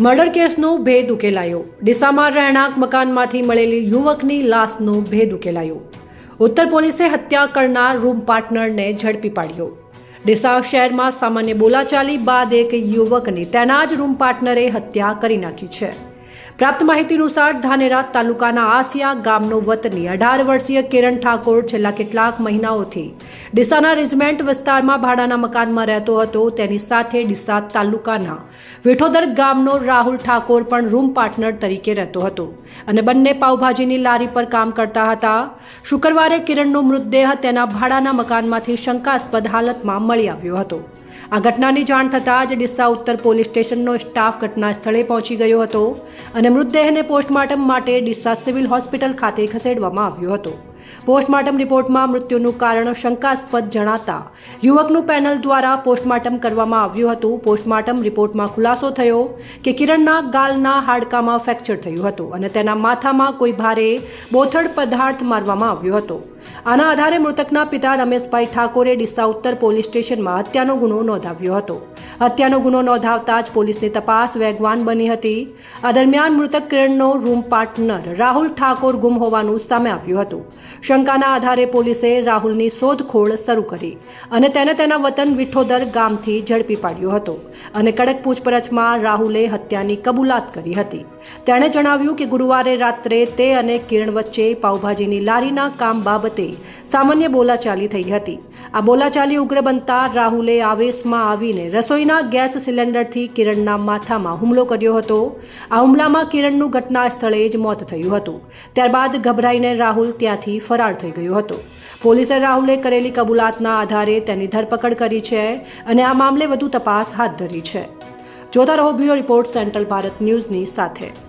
Murder કેસનો ભેદ ઉકેલાયો. ડીસામાં રહેણાંક મકાનમાંથી મળેલી યુવકની લાશનો ભેદ ઉકેલાયો. ઉત્તર પોલીસે હત્યા કરનાર રૂમ પાર્ટનરને ઝડપી પાડ્યો. ડીસા શહેરમાં સામાન્ય બોલાચાલી બાદ એક યુવકની તેના જ રૂમ પાર્ટનરે હત્યા કરી નાખી છે. પ્રાપ્ત માહિતી અનુસાર ધાનેરા તાલુકાના આસિયા ગામનો વતની અઢાર વર્ષીય કિરણ ઠાકોર છેલ્લા કેટલાક મહિનાઓથી ડીસાના રેજમેન્ટ વિસ્તારમાં ભાડાના મકાનમાં રહેતો હતો. તેની સાથે ડીસા તાલુકાના વિઠોદર ગામનો રાહુલ ઠાકોર પણ રૂમ પાર્ટનર તરીકે રહેતો હતો અને બંને પાવભાજીની લારી પર કામ કરતા હતા. શુક્રવારે કિરણનો મૃતદેહ તેના ભાડાના મકાનમાંથી શંકાસ્પદ હાલતમાં મળી આવ્યો હતો. આ ઘટનાની જાણ થતાં જ ડિસ્સા ઉત્તર પોલીસ સ્ટેશનનો સ્ટાફ ઘટના સ્થળે પહોંચી ગયો હતો અને મૃતદેહને પોસ્ટમોર્ટમ માટે ડિસ્સા સિવિલ હોસ્પિટલ ખાતે ખસેડવામાં આવ્યો હતો. પોસ્ટમોર્ટમ રિપોર્ટમાં મૃત્યુનું કારણ શંકાસ્પદ જણાતા યુવકનું પેનલ દ્વારા પોસ્ટમોર્ટમ કરવામાં આવ્યું હતું. પોસ્ટમોર્ટમ રિપોર્ટમાં ખુલાસો થયો કે કિરણના ગાલના હાડકામાં ફ્રેક્ચર થયું હતું અને તેના માથામાં કોઈ ભારે બોથડ પદાર્થ મારવામાં આવ્યો હતો. આના આધારે મૃતકના પિતા રમેશભાઈ ઠાકોરે ડીસા ઉત્તર પોલીસ સ્ટેશનમાં હત્યાનો ગુનો નોંધાવ્યો હતો. હત્યાનો ગુનો નોંધાવતા જ પોલીસની તપાસ વેગવાન બની હતી. આ દરમિયાન મૃતક કિરણનો રૂમ પાર્ટનર રાહુલ ઠાકોર ગુમ હોવાનું સામે આવ્યું હતું. શંકાના આધારે પોલીસે રાહુલની શોધખોળ શરૂ કરી અને તેને તેના વતન વિઠોદર ગામથી ઝડપી પાડ્યો હતો અને કડક પૂછપરછમાં રાહુલે હત્યાની કબૂલાત કરી હતી. તેણે જણાવ્યું કે ગુરુવારે રાત્રે તે અને કિરણ વચ્ચે પાઉભાજીની લારીના કામ બાબતે સામાન્ય બોલાચાલી થઈ હતી. આ બોલાચાલી ઉગ્ર બનતા રાહુલે આવેશમાં આવીને રસોઈના ગેસ સિલિન્ડરથી કિરણના માથામાં હુમલો કર્યો હતો. આ હુમલામાં કિરણનું ઘટના સ્થળે જ મોત થયું હતું. ત્યારબાદ ગભરાઈને રાહુલ ત્યાંથી ફરાર થઈ ગયો હતો. પોલીસે રાહુલે કરેલી કબૂલાતના આધારે તેની ધરપકડ કરી છે અને આ મામલે વધુ તપાસ હાથ ધરી છે. જોતા રહો બ્યુરો રિપોર્ટ સેન્ટ્રલ ભારત ન્યૂઝની સાથે.